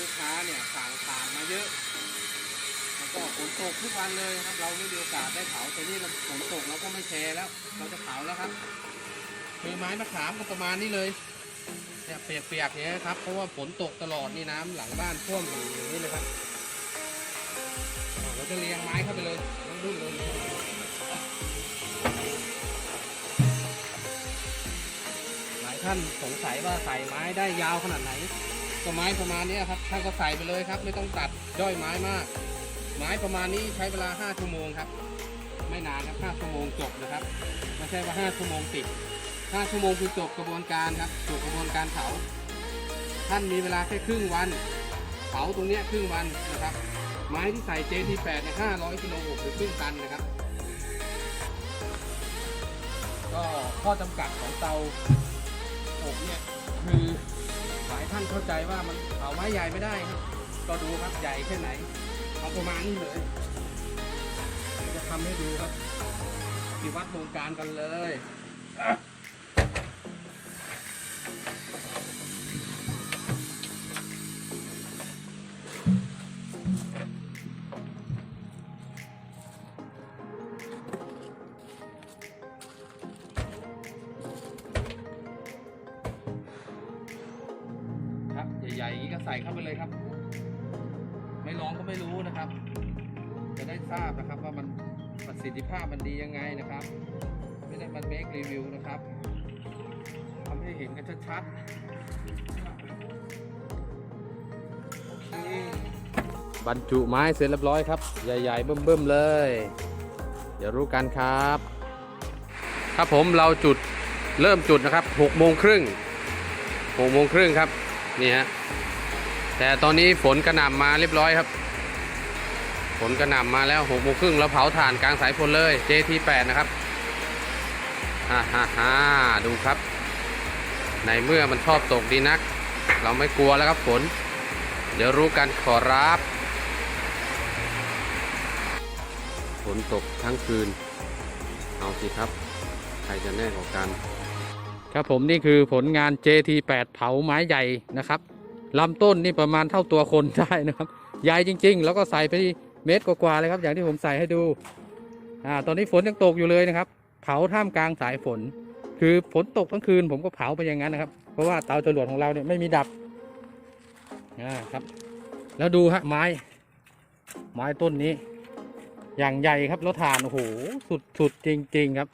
ลูกค้าเนี่ยสั่งผ่านมาเยอะ แล้วก็ฝนตกทุกวันเลยครับ เราไม่มีโอกาสได้เผาแต่นี่เราฝนตกเราก็ไม่แชร์แล้ว เราจะเผาแล้วครับคือไม้มะขามก็ประมาณนี้เลยเนี่ยเปียกๆอย่างนี้ยครับเพราะว่าฝนตกตลอดนี่น้ำหลังบ้านท่วมอยู่อย่างนี้เลยครับเราจะเรียงไม้เข้าไปเลยทั้งรุ่นเลยหลายท่านสงสัยว่าใส่ไม้ได้ยาวขนาดไหน ก็ไม้ประมาณนี้ครับท่านก็ใส่ไปเลยครับ ไม่ต้องตัดย่อยไม้มาก ไม้ประมาณนี้ใช้เวลา 5 ชั่วโมงครับ ไม่นานครับ5ชั่วโมงจบนะครับไม่ใช่ว่า 5 ชั่วโมงติด5ชั่วโมงคือจบกระบวนการครับจบกระบวนการเผาท่านมีเวลาแค่ครึ่งวันเผาตรงนี้ครึ่งวันนะครับ ไม้ที่ใส่ JT8 เนี่ย500กิโลหรือครึ่งตันนะครับ ก็ข้อจำกัดของเตาอบเนี่ยคือ ท่านเข้าใจว่ามันเอาไม้ใหญ่ไม่ได้ครับ ก็ดูครับใหญ่แค่ไหน เอาประมาณนี้เลยจะทำให้ดูครับที่วัดวงการกันเลย ใหญ่ๆอย่างนี้ก็ใส่เข้าไปเลยครับ ไม่ลองก็ไม่รู้นะครับ จะได้ทราบนะครับว่ามันประสิทธิภาพมันดียังไงนะครับ ไม่ได้มันเมครีวิวนะครับทำให้เห็นกันชัดๆโอเคบรรจุไม้เสร็จเรียบร้อยครับ ใหญ่ๆเบิ่มๆเลย เดี๋ยวรู้กันครับ ครับผมเราจุดเริ่มจุดนะครับ6โมงครึ่ง6โมงครึ่งครับ นี่ฮะแต่ตอนนี้ฝนกระหน่ำมาเรียบร้อยครับ ฝนกระหน่ำมาแล้วหกโมงครึ่งแล้วเผาถ่านกลางสายฝนเลย JT8 นะครับฮ่าฮ่าฮ่าดูครับ ในเมื่อมันชอบตกดีนัก เราไม่กลัวแล้วครับฝน เดี๋ยวรู้กันขอรับ ฝนตกทั้งคืน เอาสิครับ ใครจะแน่กว่ากัน ครับผมนี่คือผลงาน JT8 เผาไม้ใหญ่นะครับลำต้นนี่ประมาณเท่าตัวคนได้นะครับใหญ่จริง ๆ แล้วก็ใส่ไปเมตรกว่าๆเลยครับ อย่างที่ผมใส่ให้ดูอ่าตอนนี้ฝนยังตกอยู่เลยนะครับ เผาท่ามกลางสายฝน คือฝนตกทั้งคืน ผมก็เผาไปอย่างนั้นนะครับ เพราะว่าเตาจรวดของเราเนี่ยไม่มีดับอ่าครับ แล้วดูฮะไม้ ไม้ต้นนี้ อย่างใหญ่ครับแล้วถ่านโอ้โหสุดสุดจริง ๆ ครับ